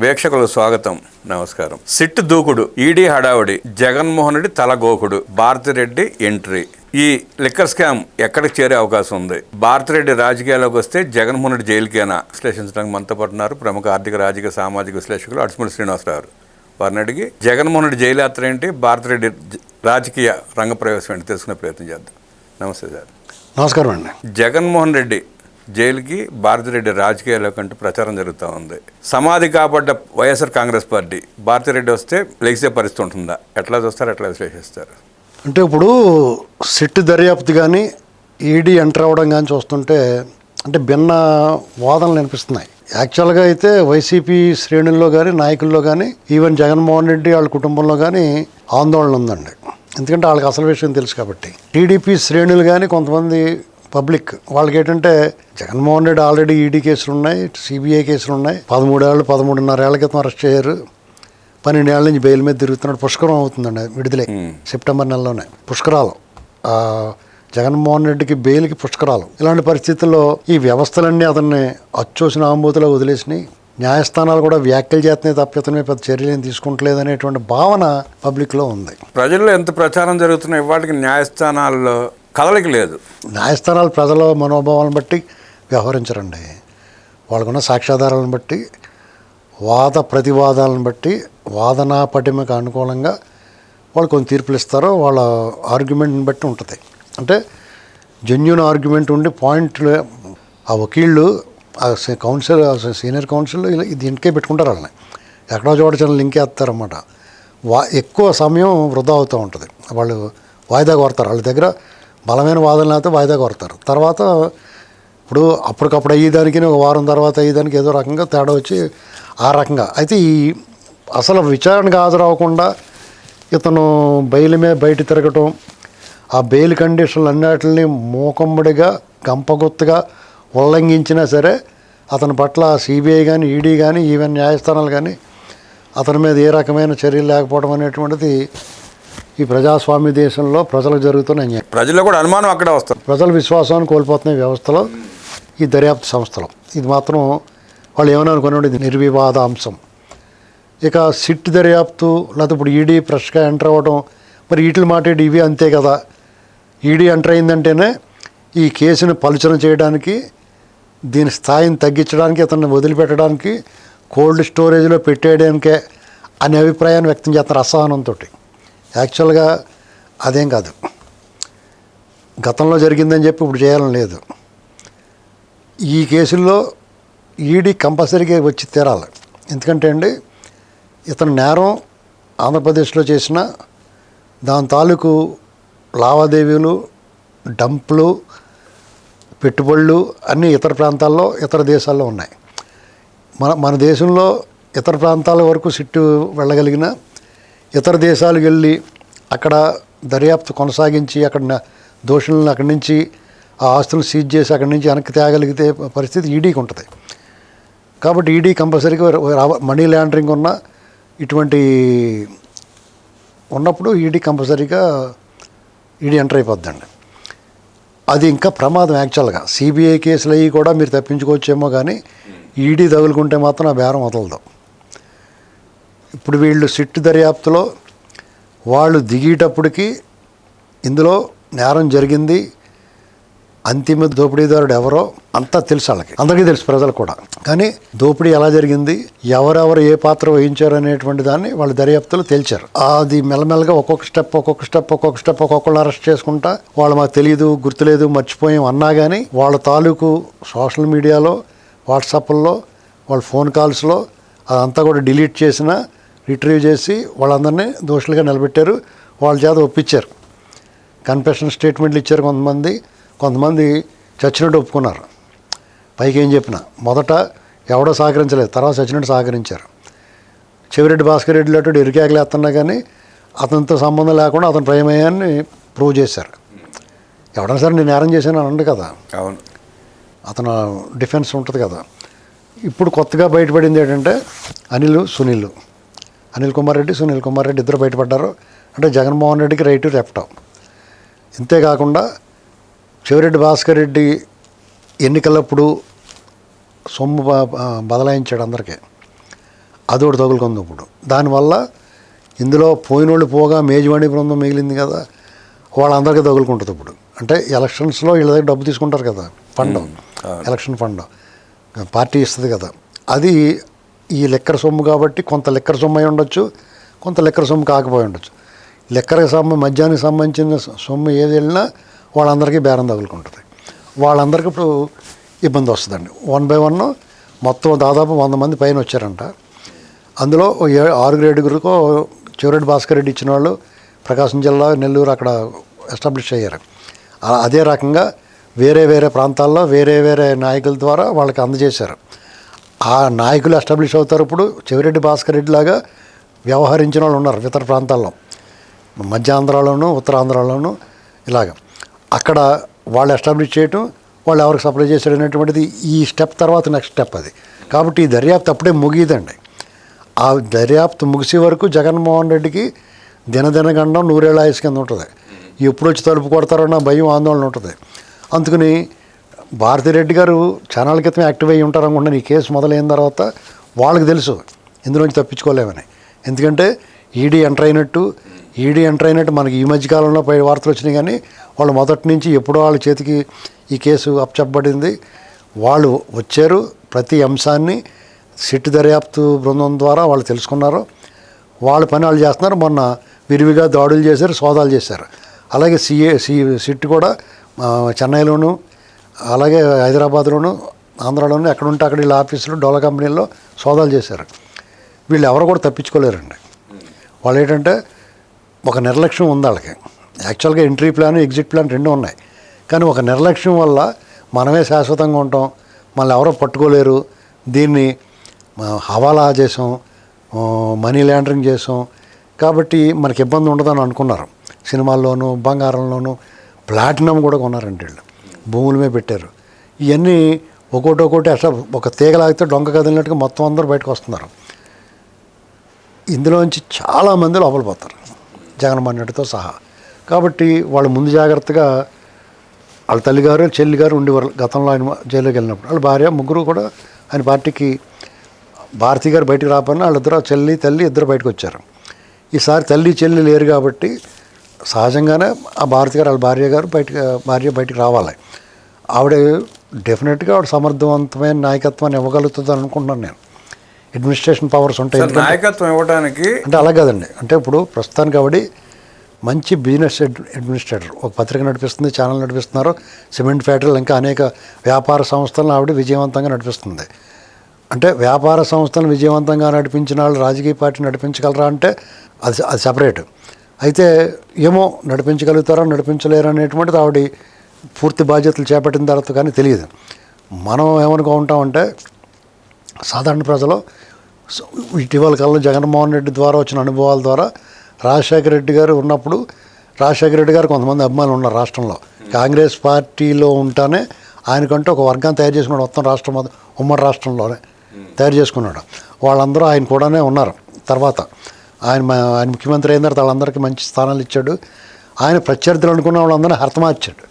వీక్షకులకు స్వాగతం. నమస్కారం. సిట్ దూకుడు ఈడీ హడావుడి జగన్మోహన్ రెడ్డి తలగోకుడు భారతిరెడ్డి ఎంట్రీ. ఈ లిక్కర్ స్కామ్ ఎక్కడికి చేరే అవకాశం ఉంది? భారతిరెడ్డి రాజకీయాల్లోకి వస్తే జగన్మోహన్ రెడ్డి జైలుకేనా? విశ్లేషించడానికి మనతో పాటు ఉన్నారు ప్రముఖ ఆర్థిక రాజకీయ సామాజిక విశ్లేషకులు అడుసుమూడి శ్రీనివాసరావు గారు. వారిని అడిగి జగన్మోహన్ రెడ్డి జైలు యాత్ర ఏంటి? భారతిరెడ్డి రాజకీయ రంగ ప్రవేశం ఏంటి? తెలుసుకునే ప్రయత్నం చేద్దాం. నమస్తే సార్. నమస్కారం అండి. జగన్మోహన్ రెడ్డి జైలుకి భారతిరెడ్డి రాజకీయాల్లో కంటూ ప్రచారం జరుగుతూ ఉంది. సమాధి కాబడ్డ వైఎస్ఆర్ కాంగ్రెస్ పార్టీ భారతిరెడ్డి వస్తే లెగిసే పరిస్థితి ఉంటుందా? ఎట్లా చూస్తారు? ఎట్లా విశ్లేషిస్తారు? అంటే ఇప్పుడు సిట్ దర్యాప్తు కానీ ఈడీ ఎంటర్ అవ్వడం కానీ చూస్తుంటే అంటే భిన్న వాదనలు అనిపిస్తున్నాయి యాక్చువల్గా అయితే వైసీపీ శ్రేణుల్లో కానీ నాయకుల్లో కానీ ఈవెన్ జగన్మోహన్ రెడ్డి వాళ్ళ కుటుంబంలో కానీ ఆందోళన ఉందండి. ఎందుకంటే వాళ్ళకి అసలు విషయం తెలుసు కాబట్టి. టీడీపీ శ్రేణులు కానీ కొంతమంది పబ్లిక్. వాళ్ళకి ఏంటంటే జగన్మోహన్ రెడ్డి ఆల్రెడీ ఈడీ కేసులు ఉన్నాయి సిబిఐ కేసులు ఉన్నాయి. పదమూడేళ్ళు పదమూడున్నర ఏళ్ళ క్రితం అరెస్ట్ చేయరు పన్నెండేళ్ళ నుంచి బెయిల్ మీద తిరుగుతున్నాడు. పుష్కరం అవుతుందండి విడుదలై సెప్టెంబర్ నెలలోనే. పుష్కరాలు. జగన్మోహన్ రెడ్డికి బెయిల్కి పుష్కరాలు. ఇలాంటి పరిస్థితుల్లో ఈ వ్యవస్థలన్నీ అతన్ని అచ్చోసిన ఆంబూతిలో వదిలేసినాయి. న్యాయస్థానాలు కూడా వ్యాఖ్యలు చేస్తున్నాయి తప్ప ఇతని పెద్ద చర్యలు ఏం తీసుకుంటలేదు అనేటువంటి భావన పబ్లిక్లో ఉంది. ప్రజల్లో ఎంత ప్రచారం జరుగుతున్నా ఇవాటికి న్యాయస్థానాల్లో కదలిక లేదు. న్యాయస్థానాలు ప్రజల మనోభావాలను బట్టి వ్యవహరించరండి. వాళ్ళకున్న సాక్ష్యాధారాలను బట్టి వాద ప్రతివాదాలను బట్టి వాదనా పటిమకు అనుకూలంగా వాళ్ళు కొన్ని తీర్పులు ఇస్తారో వాళ్ళ ఆర్గ్యుమెంట్ని బట్టి ఉంటుంది. అంటే జెన్యున్ ఆర్గ్యుమెంట్ ఉండి పాయింట్లు ఆ వకీళ్ళు ఆ కౌన్సిల్ సీనియర్ కౌన్సిల్ దీనికే పెట్టుకుంటారు వాళ్ళని. ఎక్కడో చోట చిన్న లింక్ వేస్తారన్నమాట వా ఎక్కువ సమయం వృధా అవుతూ ఉంటుంది. వాళ్ళు వాయిదా కోరతారు. వాళ్ళ దగ్గర బలమైన వాదనలు అయితే వాయిదా కొడతారు. తర్వాత ఇప్పుడు అప్పటికప్పుడు అయ్యేదానికి ఒక వారం తర్వాత అయ్యేదానికి ఏదో రకంగా తేడా వచ్చి ఆ రకంగా. అయితే ఈ అసలు విచారణకు హాజరవ్వకుండా ఇతను బెయిల్ మీద బయట తిరగటం ఆ బెయిల్ కండిషన్లు అన్నిటిని మూకమ్మడిగా గంపగుత్తగా ఉల్లంఘించినా సరే అతని పట్ల సిబిఐ కానీ ఈడీ కానీ ఈవెన్ న్యాయస్థానాలు కానీ అతని మీద ఏ రకమైన చర్యలు లేకపోవడం అనేటువంటిది ఈ ప్రజాస్వామ్య దేశంలో ప్రజలకు జరుగుతున్న అన్యాయం ప్రజల్లో కూడా అనుమానం అక్కడే వస్తుంది. ప్రజల విశ్వాసాన్ని కోల్పోతున్న వ్యవస్థలో ఈ దర్యాప్తు సంస్థలో. ఇది మాత్రం వాళ్ళు ఏమైనా అనుకున్నాడు ఇది నిర్వివాద అంశం. ఇక సిట్ దర్యాప్తు లేకపోతే ఇప్పుడు ఈడీ ఫ్రెష్గా ఎంటర్ అవ్వడం మరి వీటిని మాట్లాడి ఇవి అంతే కదా. ఈడీ ఎంటర్ అయిందంటేనే ఈ కేసుని పలుచన చేయడానికి దీని స్థాయిని తగ్గించడానికి అతన్ని వదిలిపెట్టడానికి కోల్డ్ స్టోరేజ్లో పెట్టేయడానికే అనే అభిప్రాయాన్ని వ్యక్తం చేస్తున్నారు అసహనంతో. యాక్చువల్గా అదేం కాదు. గతంలో జరిగిందని చెప్పి ఇప్పుడు చేయాలని లేదు. ఈ కేసుల్లో ఈడీ కంపల్సరీగా వచ్చి తీరాలి. ఎందుకంటే అండి ఇతను నేరం ఆంధ్రప్రదేశ్లో చేసిన దాని తాలూకు లావాదేవీలు డంప్లు పెట్టుబడులు అన్నీ ఇతర ప్రాంతాల్లో ఇతర దేశాల్లో ఉన్నాయి. మన మన దేశంలో ఇతర ప్రాంతాల వరకు సిట్టు వెళ్ళగలిగిన ఇతర దేశాలకు వెళ్ళి అక్కడ దర్యాప్తు కొనసాగించి అక్కడ దోషులను అక్కడి నుంచి ఆ ఆస్తులను సీజ్ చేసి అక్కడి నుంచి వెనక్కి తేగలిగితే పరిస్థితి ఈడీకి ఉంటుంది. కాబట్టి ఈడీ కంపల్సరీగా మనీ లాండరింగ్ ఉన్న ఇటువంటి ఉన్నప్పుడు ఈడీ కంపల్సరీగా ఈడీ ఎంటర్ అయిపోద్దండి. అది ఇంకా ప్రమాదం యాక్చువల్గా. సిబిఐ కేసులు అవి కూడా మీరు తప్పించుకోవచ్చేమో కానీ ఈడీ తగులుకుంటే మాత్రం ఆ బేరం వదలదు. ఇప్పుడు వీళ్ళు సిట్ దర్యాప్తులో వాళ్ళు దిగేటప్పటికి ఇందులో నేరం జరిగింది. అంతిమ దోపిడీదారుడు ఎవరో అంతా తెలుసు వాళ్ళకి. అందరికీ తెలుసు ప్రజలు కూడా. కానీ దోపిడీ ఎలా జరిగింది? ఎవరెవరు ఏ పాత్ర వహించారు అనేటువంటి దాన్ని వాళ్ళు దర్యాప్తులో తేల్చారు. అది మెల్లమెల్లగా ఒక్కొక్క స్టెప్ ఒక్కొక్క స్టెప్ ఒక్కొక్క స్టెప్ ఒక్కొక్కళ్ళు అరెస్ట్ చేసుకుంటా వాళ్ళు మాకు తెలియదు గుర్తులేదు మర్చిపోయాం అన్నా కానీ వాళ్ళ తాలూకు సోషల్ మీడియాలో వాట్సాప్లో వాళ్ళ ఫోన్ కాల్స్లో అదంతా కూడా డిలీట్ చేసిన రిట్రీవ్ చేసి వాళ్ళందరినీ దోషులుగా నిలబెట్టారు. వాళ్ళ చేత ఒప్పించారు. కన్ఫెషన్ స్టేట్మెంట్లు ఇచ్చారు కొంతమంది. కొంతమంది చచ్చినట్టు ఒప్పుకున్నారు. పైకి ఏం చెప్పిన? మొదట ఎవడో సహకరించలేదు. తర్వాత చచ్చినట్టు సహకరించారు. చెవిరెడ్డి భాస్కర్ రెడ్డి లాంటి ఇరికేకలేస్తున్నా కానీ అతనితో సంబంధం లేకుండా అతని ప్రేమయ్యాన్ని ప్రూవ్ చేశారు. ఎవడైనా సరే నేను నేరం చేశాను అని అండు కదా. అవును. అతను డిఫెన్స్ ఉంటుంది కదా. ఇప్పుడు కొత్తగా బయటపడింది ఏంటంటే అనిల్ సునీల్. అనిల్ కుమార్ రెడ్డి సునీల్ కుమార్ రెడ్డి ఇద్దరు బయటపడ్డారు. అంటే జగన్మోహన్ రెడ్డికి రైట్ రెప్టం ఇంతేకాకుండా చెవిరెడ్డి భాస్కర్ రెడ్డి ఎన్నికలప్పుడు సొమ్ము బదలాయించాడు అందరికీ. అదొకటి తగులుకుంది ఇప్పుడు. దానివల్ల ఇందులో పోయినోళ్ళు పోగా మేజవాణి బృందం మిగిలింది కదా వాళ్ళందరికీ తగులుకుంటుంది ఇప్పుడు. అంటే ఎలక్షన్స్లో వీళ్ళ దగ్గర డబ్బు తీసుకుంటారు కదా ఫండ్. Election fund. పార్టీ ఇస్తుంది కదా. అది ఈ లెక్కర సొమ్ము కాబట్టి కొంత లెక్కర సొమ్ము అయి ఉండొచ్చు కొంత లెక్కర సొమ్ము కాకపోయి ఉండొచ్చు. లెక్కరకు సొమ్ము మద్యానికి సంబంధించిన సొమ్ము ఏది వెళ్ళినా వాళ్ళందరికీ బేరం తగులుకుంటుంది. వాళ్ళందరికీ ఇప్పుడు ఇబ్బంది వస్తుందండి. వన్ బై వన్ మొత్తం దాదాపు వంద మంది పైన వచ్చారంట. అందులో ఓ ఏ- ఆరుగురు ఏడుగురికో చివరెడ్డి భాస్కర్ రెడ్డి ఇచ్చిన వాళ్ళు ప్రకాశం జిల్లా నెల్లూరు అక్కడ ఎస్టాబ్లిష్ అయ్యారు. అదే రకంగా వేరే వేరే ప్రాంతాల్లో వేరే వేరే నాయకుల ద్వారా వాళ్ళకి అందజేశారు. ఆ నాయకులు ఎస్టాబ్లిష్ అవుతారు ఇప్పుడు చెవిరెడ్డి భాస్కర్ రెడ్డి లాగా వ్యవహరించిన వాళ్ళు ఉన్నారు ఇతర ప్రాంతాల్లో. మధ్యాంధ్రలోను ఉత్తరాంధ్రలోను ఇలాగ. అక్కడ వాళ్ళు ఎస్టాబ్లిష్ చేయటం వాళ్ళు ఎవరికి సప్లై చేశారు అనేటువంటిది ఈ స్టెప్ తర్వాత నెక్స్ట్ స్టెప్ అది. కాబట్టి ఈ దర్యాప్తు అప్పుడే ముగియదండి. ఆ దర్యాప్తు ముగిసే వరకు జగన్మోహన్ రెడ్డికి దినదినగండం నూరేళ్ళ ఆయుస్ కింద ఉంటుంది. ఎప్పుడు వచ్చి తలుపు కొడతారన్న భయం ఆందోళన ఉంటుంది. అందుకని భారతిరెడ్డి గారు ఛానల్ క్రితం యాక్టివ్ అయ్యి ఉంటారు అనుకుంటే ఈ కేసు మొదలైన తర్వాత వాళ్ళకి తెలుసు ఇందులోంచి తప్పించుకోలేమని. ఎందుకంటే ఈడీ ఎంటర్ అయినట్టు ఈడీ ఎంటర్ అయినట్టు మనకి ఈ మధ్యకాలంలో పై వార్తలు వచ్చినాయి కానీ వాళ్ళు మొదటి నుంచి ఎప్పుడో వాళ్ళ చేతికి ఈ కేసు అప్పచెప్పబడింది. వాళ్ళు వచ్చారు ప్రతి అంశాన్ని సిట్ దర్యాప్తు బృందం ద్వారా వాళ్ళు తెలుసుకున్నారు. వాళ్ళ పని వాళ్ళు చేస్తున్నారు. మొన్న విరివిగా దాడులు చేశారు సోదాలు చేశారు. అలాగే సిఏ సి సిట్ కూడా చెన్నైలోనూ చెన్నైలోను అలాగే హైదరాబాద్లోను ఆంధ్రాలోను ఎక్కడ ఉంటే అక్కడ వీళ్ళ ఆఫీసులు డోలా కంపెనీల్లో సోదాలు చేశారు. వీళ్ళు ఎవరు కూడా తప్పించుకోలేరండి. వాళ్ళు ఏంటంటే ఒక నిర్లక్ష్యం ఉంది వాళ్ళకి. యాక్చువల్గా ఎంట్రీ ప్లాన్ ఎగ్జిట్ ప్లాన్ రెండు ఉన్నాయి. కానీ ఒక నిర్లక్ష్యం వల్ల మనమే శాశ్వతంగా ఉంటాం మళ్ళీ ఎవరో పట్టుకోలేరు. దీన్ని హవాలా చేసాం మనీ లాండరింగ్ చేసాం. కాబట్టి మనకి ఇబ్బంది ఉండదని అనుకున్నారు. సినిమాల్లోనూ బంగారంలోనూ ప్లాటినం కూడా కొన్నారండి వీళ్ళు. భూముల మీద పెట్టారు. ఇవన్నీ ఒక్కోటి ఒక్కోటి అట్లా ఒక తీగలాగితే డొంక కదిలినట్టుగా మొత్తం అందరూ బయటకు వస్తున్నారు. ఇందులోంచి చాలామంది లోపల పోతారు. జగన్మోహన్ రెడ్డితో సహా. కాబట్టి వాళ్ళు ముందు జాగ్రత్తగా వాళ్ళ తల్లిగారు చెల్లిగారు ఉండేవారు. గతంలో ఆయన జైలుకి వెళ్ళినప్పుడు వాళ్ళ భార్య ముగ్గురు కూడా ఆయన పార్టీకి భారతి గారు బయటకు రాపని వాళ్ళిద్దరు చెల్లి తల్లి ఇద్దరు బయటకు వచ్చారు. ఈసారి తల్లి చెల్లి లేరు కాబట్టి సహజంగానే ఆ భారతి గారు వాళ్ళ భార్య గారు బయటకు భార్య బయటకు రావాలి. ఆవిడ డెఫినెట్గా ఆవిడ సమర్థవంతమైన నాయకత్వాన్ని ఇవ్వగలుగుతుంది అనుకుంటున్నాను నేను. అడ్మినిస్ట్రేషన్ పవర్స్ ఉంటాయి నాయకత్వం ఇవ్వడానికి అంటే అలా కాదండి. అంటే ఇప్పుడు ప్రస్తుతానికి ఆవిడ మంచి బిజినెస్ అడ్- అడ్మినిస్ట్రేటర్ ఒక పత్రిక నడిపిస్తుంది ఛానల్ నడిపిస్తున్నారు. సిమెంట్ ఫ్యాక్టరీలు ఇంకా అనేక వ్యాపార సంస్థలను ఆవిడ విజయవంతంగా నడిపిస్తుంది. అంటే వ్యాపార సంస్థలను విజయవంతంగా నడిపించిన వాళ్ళు రాజకీయ పార్టీ నడిపించగలరా అంటే అది అది సపరేట్ అయితే ఏమో నడిపించగలుగుతారా నడిపించలేరు అనేటువంటిది ఆవిడ పూర్తి బాధ్యతలు చేపట్టిన తర్వాత కానీ తెలియదు. మనం ఏమనుకో ఉంటామంటే సాధారణ ప్రజలు ఇటీవల కాలంలో జగన్మోహన్ రెడ్డి ద్వారా వచ్చిన అనుభవాల ద్వారా రాజశేఖర రెడ్డి గారు ఉన్నప్పుడు రాజశేఖర రెడ్డి గారు కొంతమంది అభిమానులు ఉన్నారు రాష్ట్రంలో. కాంగ్రెస్ పార్టీలో ఉంటానే ఆయనకంటే ఒక వర్గాన్ని తయారు చేసుకున్నాడు మొత్తం రాష్ట్రం ఉమ్మడి రాష్ట్రంలోనే తయారు చేసుకున్నాడు. వాళ్ళందరూ ఆయన కూడానే ఉన్నారు. తర్వాత ఆయన ఆయన ముఖ్యమంత్రి అయిన తర్వాత వాళ్ళందరికీ మంచి స్థానాలు ఇచ్చాడు. ఆయన ప్రత్యర్థులు అనుకున్న వాళ్ళందరినీ హతమార్చాడు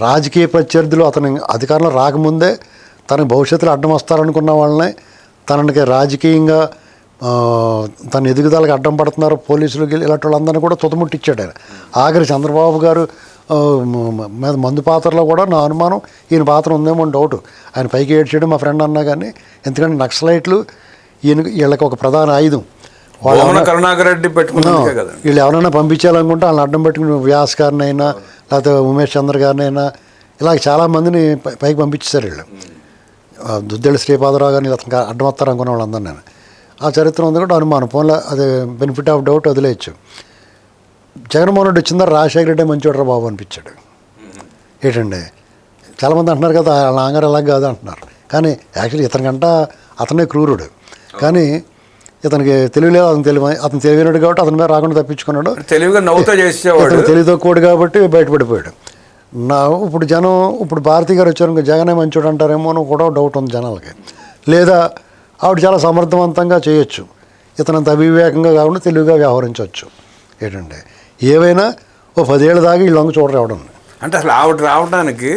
రాజకీయ ప్రత్యర్థులు అతని అధికారంలో రాకముందే తన భవిష్యత్తులో అడ్డం వస్తారనుకున్న వాళ్ళని తనకి రాజకీయంగా తన ఎదుగుదలకు అడ్డం పడుతున్నారు పోలీసులు గిల్- ఇలాంటి వాళ్ళందరినీ కూడా తుతముట్టించాడు ఆయన. ఆఖరి చంద్రబాబు గారు మీద మందు పాత్రలో కూడా నా అనుమానం ఈయన పాత్ర ఉందేమో అని డౌట్. ఆయన పైకి ఏడ్చాడు మా ఫ్రెండ్ అన్నా కానీ ఎందుకంటే నక్సలైట్లు ఈయన వీళ్ళకి ఒక ప్రధాన ఆయుధం. కరుణాకర్ రెడ్డి పెట్టుకున్నాకే కదా. వీళ్ళు ఎవరైనా పంపించాలనుకుంటే వాళ్ళని అడ్డం పెట్టుకుని వ్యాస్ గారిని అయినా లేకపోతే ఉమేష్ చంద్ర గారిని అయినా ఇలాగ చాలామందిని పైకి పంపించేశారు వీళ్ళు. దుద్దెళ్ళ శ్రీపాదరావు గారిని అతనికి అడ్డం వస్తారు అనుకున్న వాళ్ళందరూ నేను. ఆ చరిత్ర ఉంది కూడా అనుమానం. ఫోన్లో అదే బెనిఫిట్ ఆఫ్ డౌట్ వదిలేయచ్చు. జగన్మోహన్ రెడ్డి వచ్చిందా రాజశేఖర రెడ్డి మంచివాడు బాబు అనిపించాడు. ఏంటండి? చాలామంది అంటున్నారు కదా వాళ్ళ నాన్నగారు అలాగ కాదు అంటున్నారు. కానీ యాక్చువల్లీ ఇతనికంట అతనే క్రూరుడు. కానీ ఇతనికి తెలియలేదు అతను తెలివి అతను తెలివినాడు కాబట్టి అతని మీద రాకుండా తప్పించుకున్నాడు. తెలివిగా నవ్వుతో చేసేవాడు. ఇతను తెలివి తక్కువడు కాబట్టి బయటపడిపోయాడు. నా ఇప్పుడు జనం ఇప్పుడు భారతి గారు వచ్చారు ఇంకా జగనే మంచోడు అంటారేమో అని కూడా డౌట్ ఉంది జనాలకి. లేదా ఆవిడ చాలా సమర్థవంతంగా చేయొచ్చు. ఇతనంత అవివేకంగా కాకుండా తెలివిగా వ్యవహరించవచ్చు. ఏంటంటే ఏవైనా ఓ పదేళ్ళ దాకా వీళ్ళంగా చూడరు ఎవడం అంటే అసలు ఆవిడ రావడానికి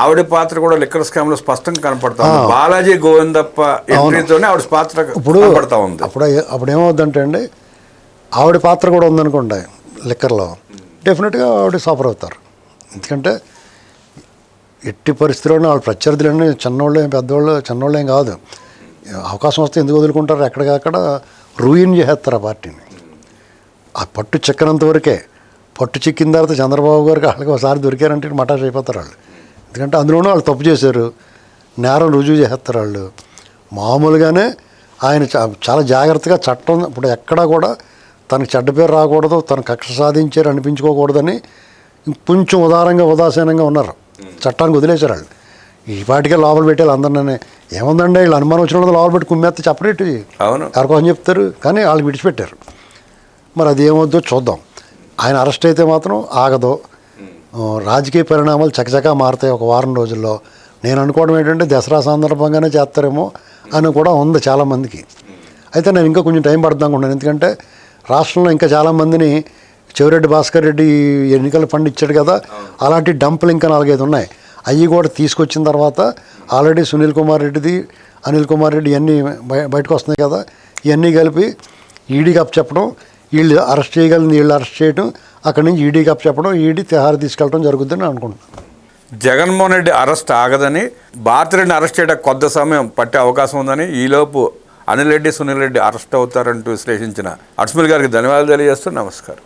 ఆవిడ పాత్ర కూడా లిక్కర్ స్కామ్లో స్పష్టంగా కనపడతా బాలాజీ గోవిందప్ప ఎంట్రీతోనే ఆవిడ పాత్ర ఇప్పుడు కనపడతా ఉంది. అప్పుడు అప్పుడు ఏమవుద్దంటే అండి ఆవిడ పాత్ర కూడా ఉందనుకోండి లిక్కర్లో డెఫినెట్గా ఆవిడ సఫర్ అవుతారు. ఎందుకంటే ఎట్టి పరిస్థితుల్లోనూ వాళ్ళ ప్రత్యర్థులన్నీ చిన్నోళ్ళు ఏం పెద్దోళ్ళు చిన్నోళ్ళు ఏం కాదు. అవకాశం వస్తే ఎందుకు వదులుకుంటారు? ఎక్కడికక్కడ రూయిన్ చేసేస్తారు ఆ పార్టీని. ఆ పట్టు చిక్కనంత వరకే. పట్టు చిక్కిన తర్వాత చంద్రబాబు గారికి వాళ్ళకి ఒకసారి దొరికారంటే మటాష్ అయిపోతారు వాళ్ళు. ఎందుకంటే అందులోనూ వాళ్ళు తప్పు చేశారు. నేరం రుజువు చేస్తారు వాళ్ళు. మామూలుగానే ఆయన చాలా జాగ్రత్తగా చట్టం ఇప్పుడు ఎక్కడా కూడా తనకి చెడ్డ పేరు రాకూడదు తను కక్ష సాధించారు అనిపించుకోకూడదని కొంచెం ఉదారంగా ఉదాసీనంగా ఉన్నారు. చట్టానికి వదిలేశారు వాళ్ళు. ఈ పాటికే లోపల పెట్టాలి అందరినీ ఏముందండి వీళ్ళు అనుమానం వచ్చిన వాళ్ళు లోపల పెట్టి కుమ్మేస్తే చెప్పరేటి అవును. ఎవరికోసం చెప్తారు? కానీ వాళ్ళు విడిచిపెట్టారు. మరి అది ఏమవుద్దో చూద్దాం. ఆయన అరెస్ట్ అయితే మాత్రం ఆగదు. రాజకీయ పరిణామాలు చకచకా మారుతాయి ఒక వారం రోజుల్లో. నేను అనుకోవడం ఏంటంటే దసరా సందర్భంగానే చేస్తారేమో అని కూడా ఉంది చాలామందికి. అయితే నేను ఇంకా కొంచెం టైం పడుతుంది అనుకున్నాను ఎందుకంటే రాష్ట్రంలో ఇంకా చాలామందిని చెవిరెడ్డి భాస్కర్ రెడ్డి ఎన్నికల ఫండ్ ఇచ్చాడు కదా అలాంటి డంపులు ఇంకా నాలుగైదు ఉన్నాయి. అవి కూడా తీసుకొచ్చిన తర్వాత ఆల్రెడీ సునీల్ కుమార్ రెడ్డిది అనిల్ కుమార్ రెడ్డి ఇవన్నీ బయ బయటకు వస్తున్నాయి కదా ఇవన్నీ కలిపి ఈడీకి అప్ చెప్పడం వీళ్ళు అరెస్ట్ చేయగలిగింది వీళ్ళు అరెస్ట్ చేయడం అక్కడి నుంచి ఈడీకి కప్ చెప్పడం ఈడీ తిహార్ తీసుకెళ్ళడం జరుగుతుందని అనుకుంటున్నాను. జగన్మోహన్ రెడ్డి అరెస్ట్ ఆగదని భారతిరెడ్డిని అరెస్ట్ చేయడానికి కొద్ది సమయం పట్టే అవకాశం ఉందని ఈలోపు అనిల్ రెడ్డి సునీల్ రెడ్డి అరెస్ట్ అవుతారంటూ విశ్లేషించిన అట్స్మిల్ గారికి ధన్యవాదాలు తెలియజేస్తూ నమస్కారం.